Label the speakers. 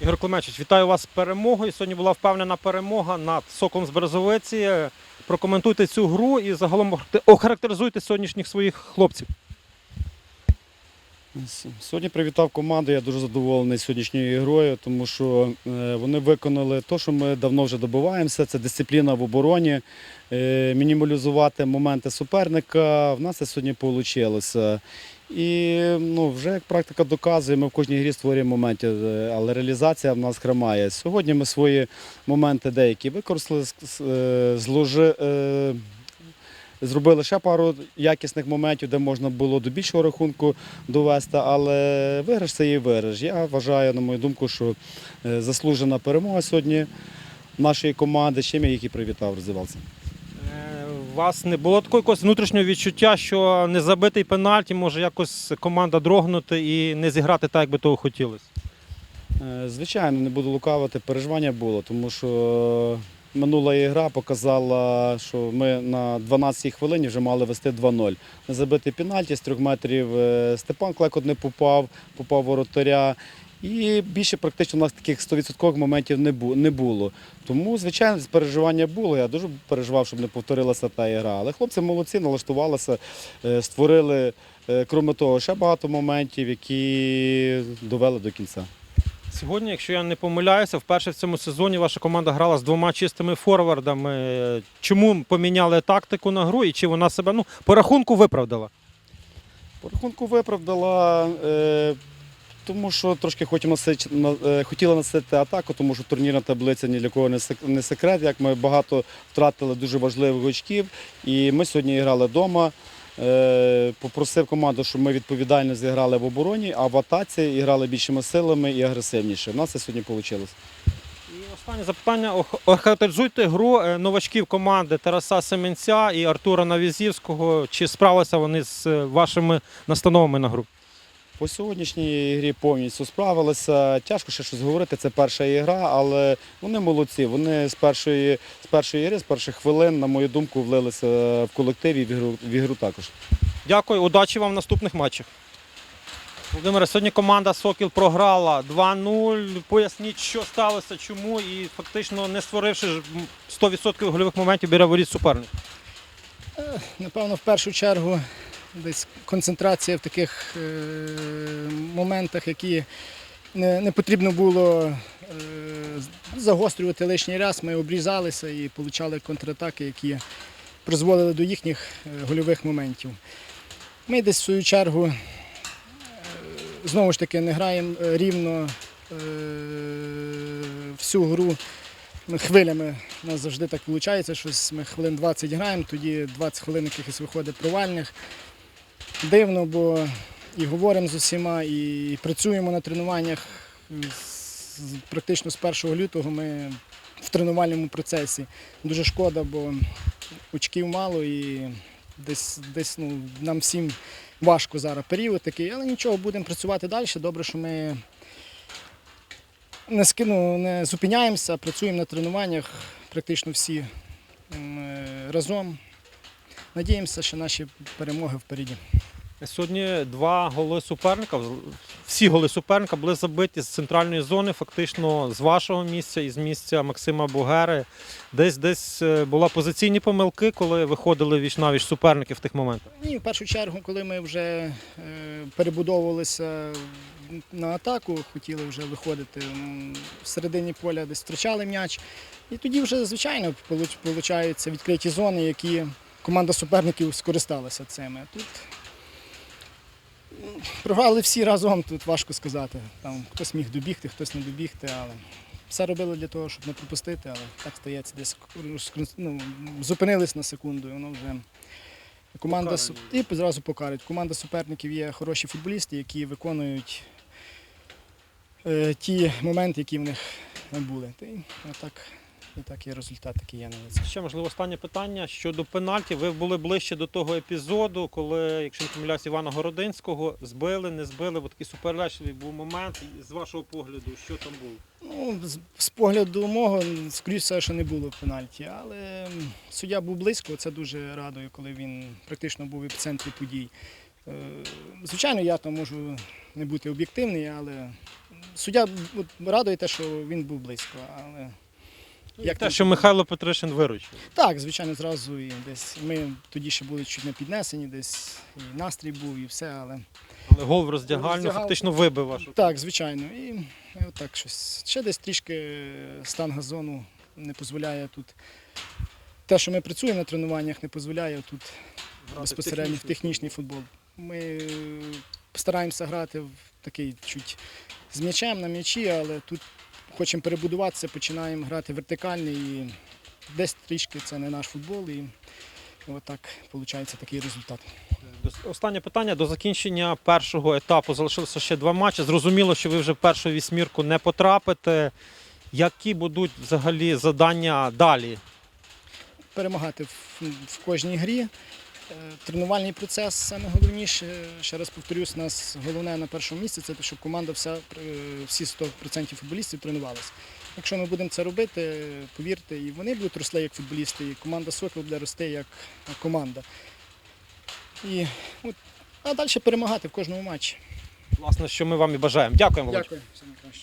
Speaker 1: Ігор Климечич, вітаю вас з перемогою. Сьогодні була впевнена перемога над соком з Березовиці. Прокоментуйте цю гру і загалом охарактеризуйте сьогоднішніх своїх хлопців.
Speaker 2: Сьогодні привітав команду. Я дуже задоволений сьогоднішньою грою, тому що е, вони виконали те, що ми давно вже добиваємося. Це дисципліна в обороні, е, мінімалізувати моменти суперника. В нас це сьогодні вийшло. І ну, вже як практика доказує, ми в кожній грі створюємо моменти, е, але реалізація в нас хромає. Сьогодні ми свої моменти деякі використали, е, зложи, е, Зробили ще пару якісних моментів, де можна було до більшого рахунку довести, але виграш це є виграш. Я вважаю, на мою думку, що заслужена перемога сьогодні нашої команди. З чим я їх і привітав, розвивався.
Speaker 1: Е, У вас не було такого якогось внутрішнього відчуття, що не забитий пенальті може якось команда дрогнути і не зіграти так, як би того хотілося.
Speaker 2: Е, Звичайно, не буду лукавити, переживання було, тому що минула ігра показала, що ми на 12-й хвилині вже мали вести 2-0. Не забити пенальті з трьох метрів е, Степан Клекот не попав, попав воротаря. І більше практично у нас таких 100% моментів не було. Тому, звичайно, переживання було. Я дуже переживав, щоб не повторилася та ігра. Але хлопці молодці, налаштувалися, е, створили, е, крім того, ще багато моментів, які довели до кінця.
Speaker 1: Сьогодні, якщо я не помиляюся, вперше в цьому сезоні ваша команда грала з двома чистими форвардами. Чому поміняли тактику на гру і чи вона себе ну, по рахунку виправдала?
Speaker 2: По рахунку виправдала, е, тому що трошки е, насити атаку, тому що турнірна таблиця ні для кого не секрет. Як ми багато втратили дуже важливих очків. І ми сьогодні грали вдома. Е, попросив команду, щоб ми відповідально зіграли в обороні, а в атаці грали більшими силами і агресивніше. У нас це сьогодні вийшло.
Speaker 1: І останнє запитання. Охарактеризуйте гру е, новачків команди Тараса Семенця і Артура Навізівського. Чи справилися вони з вашими настановами на гру?
Speaker 2: По сьогоднішній грі повністю справилися. Тяжко ще щось говорити, це перша ігра, але вони молодці. Вони з першої, з першої гри, з перших хвилин, на мою думку, влилися в колектив і в ігру, в ігру також.
Speaker 1: Дякую, удачі вам в наступних матчах. Володимире, сьогодні команда Сокіл програла 2-0. Поясніть, що сталося, чому, і фактично не створивши 100% гольових моментів біля воріт суперника.
Speaker 3: Напевно, в першу чергу десь концентрація в таких е, моментах, які не, потрібно було е, загострювати лишній раз. Ми обрізалися і отримали контратаки, які призводили до їхніх е, гольових моментів. Ми десь в свою чергу знову ж таки не граємо рівно всю гру. Ми хвилями у нас завжди так виходить, що ми хвилин 20 граємо, тоді 20 хвилин якихось виходить провальних. Дивно, бо і говоримо з усіма, і працюємо на тренуваннях. Практично з 1 лютого ми в тренувальному процесі. Дуже шкода, бо очків мало і десь, десь ну, нам всім важко зараз період такий, але нічого, будемо працювати далі. Добре, що ми не скину, не зупиняємося, працюємо на тренуваннях практично всі е, разом. Надіємося, що наші перемоги впереді.
Speaker 1: Сьогодні два голи суперника. Всі голи суперника були забиті з центральної зони, фактично з вашого місця і з місця Максима Бугери. Десь десь е, була позиційні помилки, коли виходили віч навіч суперники в тих моментах.
Speaker 3: Ні, в першу чергу, коли ми вже е, перебудовувалися на атаку, хотіли вже виходити в середині поля, десь втрачали м'яч. І тоді вже, звичайно, виходять відкриті зони, які команда суперників скористалася цими. Тут програли всі разом, тут важко сказати. Там хтось міг добігти, хтось не добігти, але все робили для того, щоб не пропустити, але так стається, десь ну, зупинились на секунду, і воно вже. Команда і зразу покарить. Команда суперників є хороші футболісти, які виконують е, ті моменти, які в них були. Та й отак, і так є результат, який є на лиці.
Speaker 1: Ще можливо останнє питання щодо пенальті. Ви були ближче до того епізоду, коли, якщо не помиляюсь, Івана Городинського збили, не збили, бо такий суперечливий був момент. І З вашого погляду, що там було?
Speaker 3: Ну, з, з погляду мого, скоріш все, що не було пенальті, але суддя був близько, це дуже радує, коли він практично був в епіцентрі подій. Е, Звичайно, я там можу не бути об'єктивний, але суддя радує те, що він був близько. Але
Speaker 1: Як те, що Михайло Петришин виручив.
Speaker 3: так, звичайно, зразу і десь ми тоді ще були чуть не піднесені, десь і настрій був, і все, але
Speaker 1: Але гол в роздягальню
Speaker 3: Роздягал-
Speaker 1: фактично вибив вашу.
Speaker 3: так, звичайно. І, і отак щось. Ще десь трішки стан газону не дозволяє тут. Те, що ми працюємо на тренуваннях, не дозволяє тут безпосередньо в технічний футбол. Ми е, стараємося грати в такий чуть з м'ячем на м'ячі, але тут хочемо перебудуватися, починаємо грати вертикально і десь трішки це не наш футбол. І отак виходить такий результат.
Speaker 1: Останнє питання до закінчення першого етапу залишилося ще два матчі. Зрозуміло, що ви вже в першу вісьмірку не потрапите. Які будуть взагалі завдання далі?
Speaker 3: Перемагати в, в кожній грі. Е, Тренувальний процес саме головніше. Ще раз повторюсь, у нас головне на першому місці це те, щоб команда вся, е, всі 100% футболістів тренувалися. Якщо ми будемо це робити, повірте, і вони будуть росли як футболісти, і команда Сокол буде рости як команда. І, от, а далі перемагати в кожному матчі.
Speaker 1: Власне, що ми вам і бажаємо. Дякуємо. Володь.
Speaker 3: Дякую, все найкраще.